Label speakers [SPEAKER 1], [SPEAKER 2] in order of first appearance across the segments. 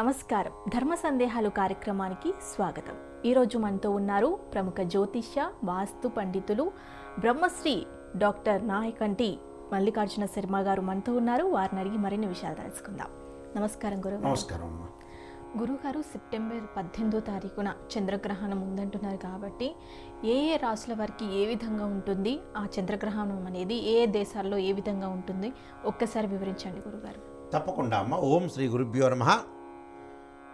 [SPEAKER 1] నమస్కారం. ధర్మ సందేహాలు కార్యక్రమానికి స్వాగతం. ఈరోజు మనతో ఉన్నారు ప్రముఖ జ్యోతిష్య వాస్తు పండితులు బ్రహ్మశ్రీ డాక్టర్ నాయకంటి మల్లికార్జున శర్మ గారు మనతో ఉన్నారు. వారిని అడిగి మరిన్ని విషయాలు తెలుసుకుందాం. నమస్కారం గురుగారు
[SPEAKER 2] నమస్కారం
[SPEAKER 1] గురుగారు సెప్టెంబర్ పద్దెనిమిదో తారీఖున చంద్రగ్రహణం ఉందంటున్నారు కాబట్టి ఏ ఏ రాసుల వారికి ఏ విధంగా ఉంటుంది ఆ చంద్రగ్రహణం అనేది ఏ ఏ దేశాల్లో ఏ విధంగా ఉంటుంది ఒక్కసారి వివరించండి గురుగారు.
[SPEAKER 2] తప్పకుండా అమ్మ. ఓం శ్రీ గురుభ్యో నమ.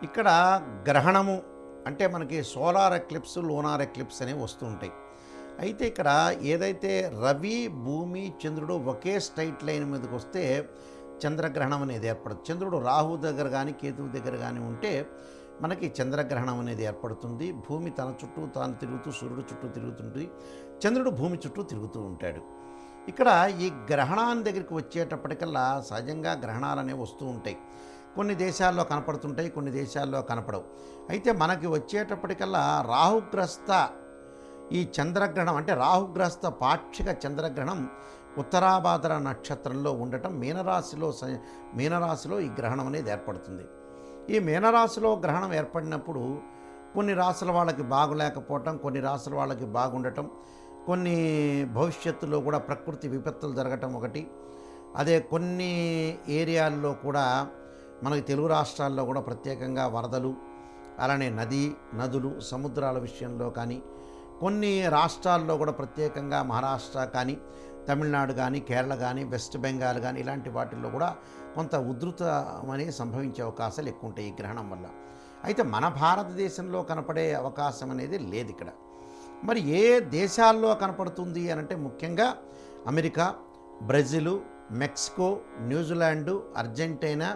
[SPEAKER 2] ఇక్కడ గ్రహణము అంటే మనకి సోలార్ ఎక్లిప్స్ లోనార్ ఎక్లిప్స్ అనేవి వస్తూ ఉంటాయి అయితే ఇక్కడ ఏదైతే రవి భూమి చంద్రుడు ఒకే స్ట్రైట్ లైన్ మీదకి వస్తే చంద్రగ్రహణం అనేది ఏర్పడుతుంది చంద్రుడు రాహు దగ్గర కానీ కేతువు దగ్గర కానీ ఉంటే మనకి చంద్రగ్రహణం అనేది ఏర్పడుతుంది. భూమి తన చుట్టూ తాను తిరుగుతూ సూర్యుడు చుట్టూ తిరుగుతుంటుంది చంద్రుడు భూమి చుట్టూ తిరుగుతూ ఉంటాడు. ఇక్కడ ఈ గ్రహణాన్ని దగ్గరికి వచ్చేటప్పటికల్లా సహజంగా గ్రహణాలు అనేవి వస్తూ ఉంటాయి. కొన్ని దేశాల్లో కనపడుతుంటాయి కొన్ని దేశాల్లో కనపడవు. అయితే మనకి వచ్చేటప్పటికల్లా రాహుగ్రస్త ఈ చంద్రగ్రహణం అంటే రాహుగ్రస్త పాక్షిక చంద్రగ్రహణం ఉత్తరాభాద్ర నక్షత్రంలో ఉండటం మీనరాశిలో స- మీనరాశిలో ఈ గ్రహణం అనేది ఏర్పడుతుంది. ఈ మీనరాశిలో గ్రహణం ఏర్పడినప్పుడు కొన్ని రాశుల వాళ్ళకి బాగులేకపోవటం కొన్ని రాశుల వాళ్ళకి బాగుండటం కొన్ని భవిష్యత్తులో కూడా ప్రకృతి విపత్తులు జరగటం ఒకటి అదే కొన్ని ఏరియాల్లో కూడా మనకి తెలుగు రాష్ట్రాల్లో కూడా ప్రత్యేకంగా వరదలు అలానే నది నదులు సముద్రాల విషయంలో కానీ కొన్ని రాష్ట్రాల్లో కూడా ప్రత్యేకంగా మహారాష్ట్ర కానీ తమిళనాడు కానీ కేరళ కానీ వెస్ట్ బెంగాల్ కానీ ఇలాంటి వాటిల్లో కూడా కొంత ఉధృతమని సంభవించే అవకాశాలు ఎక్కువ ఉంటాయి ఈ గ్రహణం వల్ల. అయితే మన భారతదేశంలో కనపడే అవకాశం అనేది లేదు ఇక్కడ. మరి ఏ దేశాల్లో కనపడుతుంది అని అంటే ముఖ్యంగా America Brazil Mexico New Zealand Argentina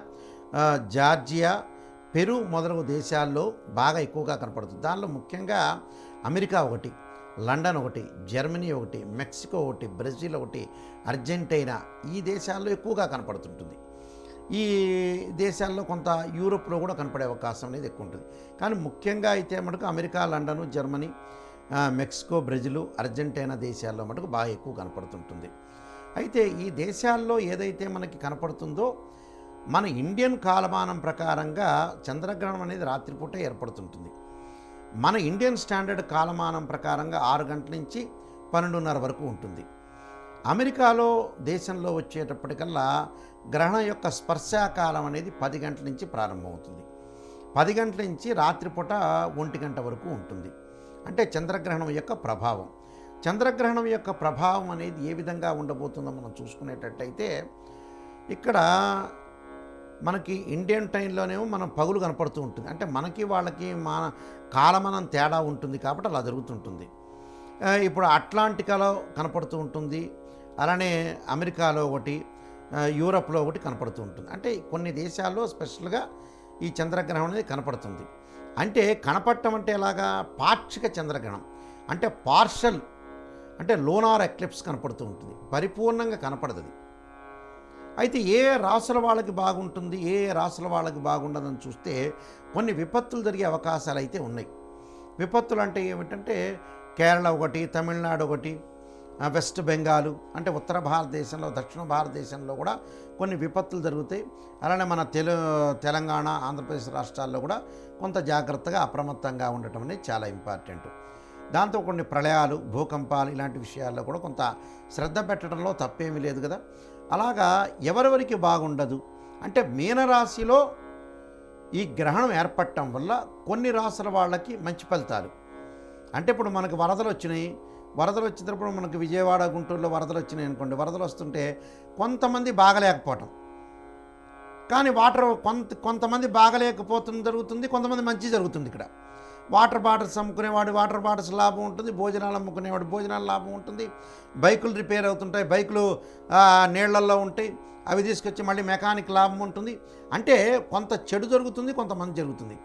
[SPEAKER 2] Georgia Peru మొదలగు దేశాల్లో బాగా ఎక్కువగా కనపడుతుంది. దానిలో ముఖ్యంగా అమెరికా ఒకటి లండన్ ఒకటి జర్మనీ ఒకటి మెక్సికో ఒకటి బ్రెజిల్ ఒకటి అర్జెంటీనా ఈ దేశాల్లో ఎక్కువగా కనపడుతుంటుంది. ఈ దేశాల్లో కొంత యూరోప్లో కూడా కనపడే అవకాశం అనేది ఎక్కువ ఉంటుంది. కానీ ముఖ్యంగా అయితే మటుకు America London Germany Mexico Brazil Argentina దేశాల్లో మటుకు బాగా ఎక్కువ కనపడుతుంటుంది. అయితే ఈ దేశాల్లో ఏదైతే మనకి కనపడుతుందో మన ఇండియన్ కాలమానం ప్రకారంగా చంద్రగ్రహణం అనేది రాత్రిపూట ఏర్పడుతుంటుంది. మన ఇండియన్ స్టాండర్డ్ కాలమానం ప్రకారంగా ఆరు గంటల నుంచి పన్నెండున్నర వరకు ఉంటుంది. అమెరికాలో దేశంలో వచ్చేటప్పటికల్లా గ్రహణం యొక్క స్పర్శాకాలం అనేది పది గంటల నుంచి ప్రారంభమవుతుంది. పది గంటల నుంచి రాత్రిపూట ఒంటి గంట వరకు ఉంటుంది. అంటే చంద్రగ్రహణం యొక్క ప్రభావం. చంద్రగ్రహణం యొక్క ప్రభావం అనేది ఏ విధంగా ఉండబోతుందో మనం చూసుకునేటట్టయితే ఇక్కడ మనకి ఇండియన్ టైంలోనేమో మనం పగులు కనపడుతూ ఉంటుంది. అంటే మనకి వాళ్ళకి మన కాలమనం తేడా ఉంటుంది కాబట్టి అలా జరుగుతుంటుంది. ఇప్పుడు అట్లాంటికాలో కనపడుతూ ఉంటుంది. అలానే అమెరికాలో ఒకటి యూరప్లో ఒకటి కనపడుతూ ఉంటుంది. అంటే కొన్ని దేశాల్లో స్పెషల్గా ఈ చంద్రగ్రహణం అనేది కనపడుతుంది. అంటే కనపడటం అంటే ఎలాగా? పాక్షిక చంద్రగ్రహణం. అంటే పార్షల్ అంటే లోనార్ ఎక్లిప్స్ కనపడుతూ ఉంటుంది. పరిపూర్ణంగా కనపడదు అయితే ఏ రాసుల వాళ్ళకి బాగుంటుంది ఏ రాసుల వాళ్ళకి బాగుండదని చూస్తే కొన్ని విపత్తులు జరిగే అవకాశాలు అయితే ఉన్నాయి. విపత్తులు అంటే ఏమిటంటే కేరళ ఒకటి తమిళనాడు ఒకటి వెస్ట్ బెంగాలు అంటే ఉత్తర భారతదేశంలో దక్షిణ భారతదేశంలో కూడా కొన్ని విపత్తులు జరుగుతాయి. అలానే మన తెలు తెలంగాణ ఆంధ్రప్రదేశ్ రాష్ట్రాల్లో కూడా కొంత జాగ్రత్తగా అప్రమత్తంగా ఉండటం అనేది చాలా ఇంపార్టెంట్. దాంతో కొన్ని ప్రళయాలు భూకంపాలు ఇలాంటి విషయాల్లో కూడా కొంత శ్రద్ధ పెట్టడంలో తప్పేమీ లేదు కదా. అలాగా ఎవరెవరికి బాగుండదు? అంటే మీనరాశిలో ఈ గ్రహణం ఏర్పడటం వల్ల కొన్ని రాసుల వాళ్ళకి మంచి ఫలితాలు. అంటే ఇప్పుడు మనకు వరదలు వచ్చినాయి. వరదలు వచ్చినప్పుడు మనకు విజయవాడ గుంటూరులో వరదలు వచ్చినాయి అనుకోండి. వరదలు వస్తుంటే కొంతమంది బాగలేకపోవటం. కానీ వాటర్ కొంత కొంతమంది బాగలేకపోతుంది జరుగుతుంది. కొంతమంది మంచి జరుగుతుంది ఇక్కడ. వాటర్ బాటిల్స్ అమ్ముకునేవాడు వాటర్ బాటిల్స్ లాభం ఉంటుంది భోజనాలు అమ్ముకునేవాడు భోజనాల లాభం ఉంటుంది. బైకులు రిపేర్ అవుతుంటాయి బైకులు నీళ్ళల్లో ఉంటాయి అవి తీసుకొచ్చి మళ్ళీ మెకానిక్ లాభం ఉంటుంది. అంటే కొంత చెడు జరుగుతుంది కొంతమంది జరుగుతుంది.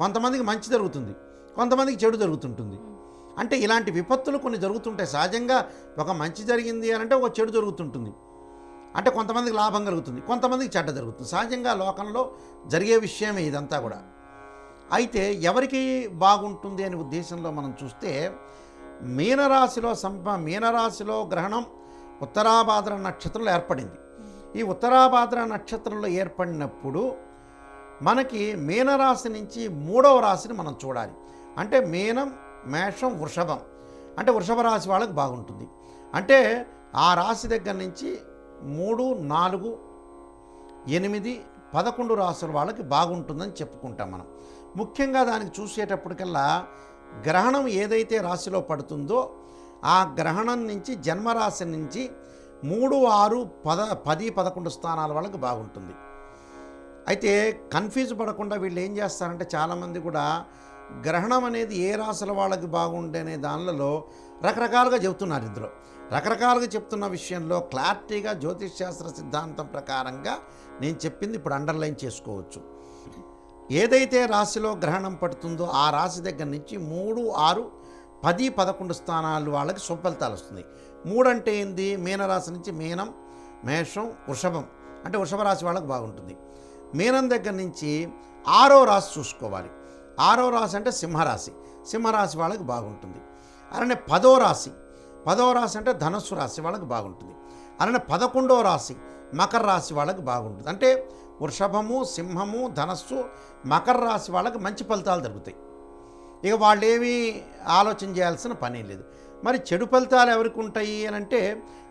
[SPEAKER 2] కొంతమందికి మంచి జరుగుతుంది కొంతమందికి చెడు జరుగుతుంటుంది. అంటే ఇలాంటి విపత్తులు కొన్ని జరుగుతుంటాయి. సహజంగా ఒక మంచి జరిగింది అని అంటే ఒక చెడు జరుగుతుంటుంది. అంటే కొంతమందికి లాభం కలుగుతుంది కొంతమందికి చెడ్డ జరుగుతుంది. సహజంగా లోకంలో జరిగే విషయమే ఇదంతా కూడా. అయితే ఎవరికి బాగుంటుంది అనే ఉద్దేశంలో మనం చూస్తే మీనరాశిలో సంప మీనరాశిలో గ్రహణం ఉత్తరాభాద్ర నక్షత్రంలో ఏర్పడింది. ఈ ఉత్తరాభాద్ర నక్షత్రంలో ఏర్పడినప్పుడు మనకి మీనరాశి నుంచి మూడవ రాశిని మనం చూడాలి. అంటే మీనం మేషం వృషభం. అంటే వృషభ రాశి వాళ్ళకి బాగుంటుంది. అంటే ఆ రాశి దగ్గర నుంచి మూడు నాలుగు ఎనిమిది పదకొండు రాసుల వాళ్ళకి బాగుంటుందని చెప్పుకుంటాం మనం. ముఖ్యంగా దానికి చూసేటప్పటికల్లా గ్రహణం ఏదైతే రాశిలో పడుతుందో ఆ గ్రహణం నుంచి జన్మరాశి నుంచి మూడు ఆరు పద పది పదకొండు స్థానాల వాళ్ళకి బాగుంటుంది. అయితే కన్ఫ్యూజ్ పడకుండా వీళ్ళు ఏం చేస్తారంటే చాలామంది కూడా గ్రహణం అనేది ఏ రాశుల వాళ్ళకి బాగుండేనే దానిలో రకరకాలుగా చెబుతున్నారు ఇందులో. రకరకాలుగా చెప్తున్న విషయంలో క్లారిటీగా జ్యోతిష్ శాస్త్ర సిద్ధాంతం ప్రకారంగా నేను చెప్పింది ఇప్పుడు అండర్లైన్ చేసుకోవచ్చు. ఏదైతే రాశిలో గ్రహణం పడుతుందో ఆ రాశి దగ్గర నుంచి మూడు ఆరు పది పదకొండు స్థానాలు వాళ్ళకి సుఫలితాలు వస్తుంది మూడు అంటే ఏంది? మీనరాశి నుంచి మీనం మేషం వృషభం. అంటే వృషభ రాశి వాళ్ళకి బాగుంటుంది. మీనం దగ్గర నుంచి ఆరో రాశి చూసుకోవాలి. ఆరో రాశి అంటే సింహరాశి. సింహరాశి వాళ్ళకి బాగుంటుంది. అలానే పదో రాశి. పదో రాశి అంటే ధనస్సు రాశి వాళ్ళకి బాగుంటుంది. అలానే పదకొండో రాశి. మకర రాశి వాళ్ళకి బాగుంటుంది. అంటే వృషభము సింహము ధనస్సు మకర రాశి వాళ్ళకి మంచి ఫలితాలు దొరుకుతాయి. ఇక వాళ్ళు ఏమీ ఆలోచన చేయాల్సిన పని లేదు. మరి చెడు ఫలితాలు ఎవరికి ఉంటాయి అని అంటే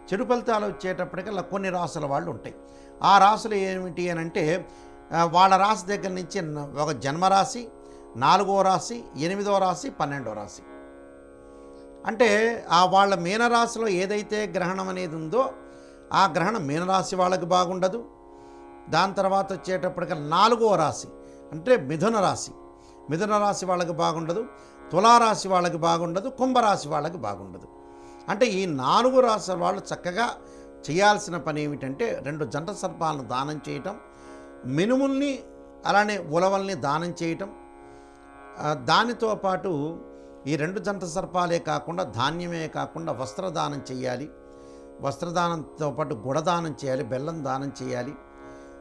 [SPEAKER 2] చెడు ఫలితాలు వచ్చేటప్పటికల్లా కొన్ని రాసుల వాళ్ళు ఉంటాయి. ఆ రాసులు ఏమిటి అని అంటే వాళ్ళ రాశి దగ్గర నుంచి ఒక జన్మరాశి నాలుగో రాశి ఎనిమిదో రాశి పన్నెండో రాశి. అంటే ఆ వాళ్ళ మీనరాశిలో ఏదైతే గ్రహణం అనేది ఉందో ఆ గ్రహణం మీనరాశి వాళ్ళకి బాగుండదు. దాని తర్వాత వచ్చేటప్పటికి నాలుగో రాశి అంటే మిథున రాశి. మిథున రాశి వాళ్ళకి బాగుండదు తులారాశి వాళ్ళకి బాగుండదు కుంభరాశి వాళ్ళకి బాగుండదు. అంటే ఈ నాలుగు రాశుల వాళ్ళు చక్కగా చేయాల్సిన పని ఏమిటంటే రెండు జంట సర్పాలను దానం చేయటం మినుముల్ని అలానే ఉలవల్ని దానం చేయటం. దానితో పాటు ఈ రెండు జంట సర్పాలే కాకుండా ధాన్యమే కాకుండా వస్త్రదానం చేయాలి. వస్త్రదానంతో పాటు గుడదానం చేయాలి బెల్లం దానం చేయాలి.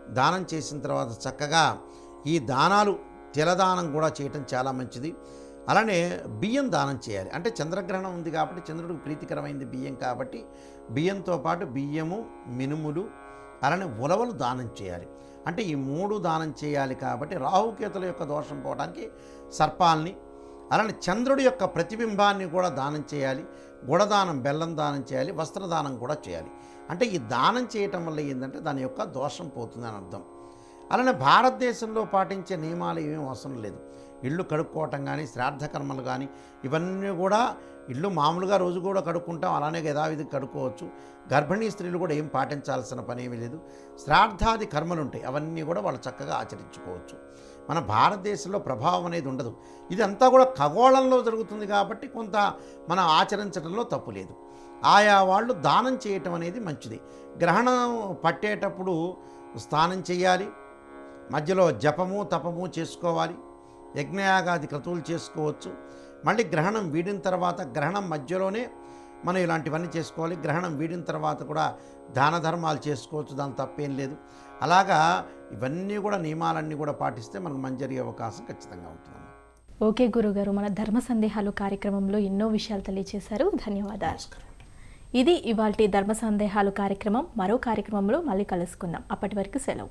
[SPEAKER 2] దానం చేసిన తర్వాత చక్కగా ఈ దానాలు తిలదానం కూడా చేయటం చాలా మంచిది. అలానే బియ్యం దానం చేయాలి. అంటే చంద్రగ్రహణం ఉంది కాబట్టి చంద్రుడికి ప్రీతికరమైంది బియ్యం కాబట్టి బియ్యంతో పాటు బియ్యము మినుములు అలానే ఉలవలు దానం చేయాలి. అంటే ఈ మూడు దానం చేయాలి కాబట్టి రాహుకేతుల యొక్క దోషం పోవడానికి సర్పాల్ని అలానే చంద్రుడి యొక్క ప్రతిబింబాన్ని కూడా దానం చేయాలి గుడదానం బెల్లం దానం చేయాలి వస్త్రదానం కూడా చేయాలి. అంటే ఈ దానం చేయటం వల్ల ఏంటంటే దాని యొక్క దోషం పోతుందని అర్థం. అలానే భారతదేశంలో పాటించే నియమాలు ఏమీ అవసరం లేదు. ఇల్లు కడుక్కోవటం కానీ శ్రాద్ధ కర్మలు కానీ ఇవన్నీ కూడా ఇల్లు మామూలుగా రోజు కూడా కడుక్కుంటాం అలానే యథావిధి కడుక్కోవచ్చు. గర్భిణీ స్త్రీలు కూడా ఏం పాటించాల్సిన పని ఏమీ లేదు. శ్రాద్ధాది కర్మలు ఉంటాయి అవన్నీ కూడా వాళ్ళు చక్కగా ఆచరించుకోవచ్చు. మన భారతదేశంలో ప్రభావం అనేది ఉండదు. ఇదంతా కూడా ఖగోళంలో జరుగుతుంది కాబట్టి కొంత మనం ఆచరించడంలో తప్పు లేదు. ఆయా వాళ్ళు దానం చేయటం అనేది మంచిది. గ్రహణం పట్టేటప్పుడు స్నానం చేయాలి. మధ్యలో జపము తపము చేసుకోవాలి. యజ్ఞయాగాది క్రతువులు చేసుకోవచ్చు. మళ్ళీ గ్రహణం వీడిన తర్వాత గ్రహణం మధ్యలోనే మనం ఇలాంటివన్నీ చేసుకోవాలి. గ్రహణం వీడిన తర్వాత కూడా దాన ధర్మాలు చేసుకోవచ్చు. దాని తప్పేం లేదు. అలాగా ఇవన్నీ కూడా నియమాలన్నీ కూడా పాటిస్తే మనకు మంచి జరిగే అవకాశం ఖచ్చితంగా ఉంటుంది
[SPEAKER 1] ఓకే గురుగారు మన ధర్మ సందేహాలు కార్యక్రమంలో ఎన్నో విషయాలు తెలియజేశారు ధన్యవాదాలు. ఇది ఇవాల్టి ధర్మ సందేహాలు కార్యక్రమం. మరో కార్యక్రమంలో మళ్ళీ కలుసుకుందాం. అప్పటి వరకు సెలవు.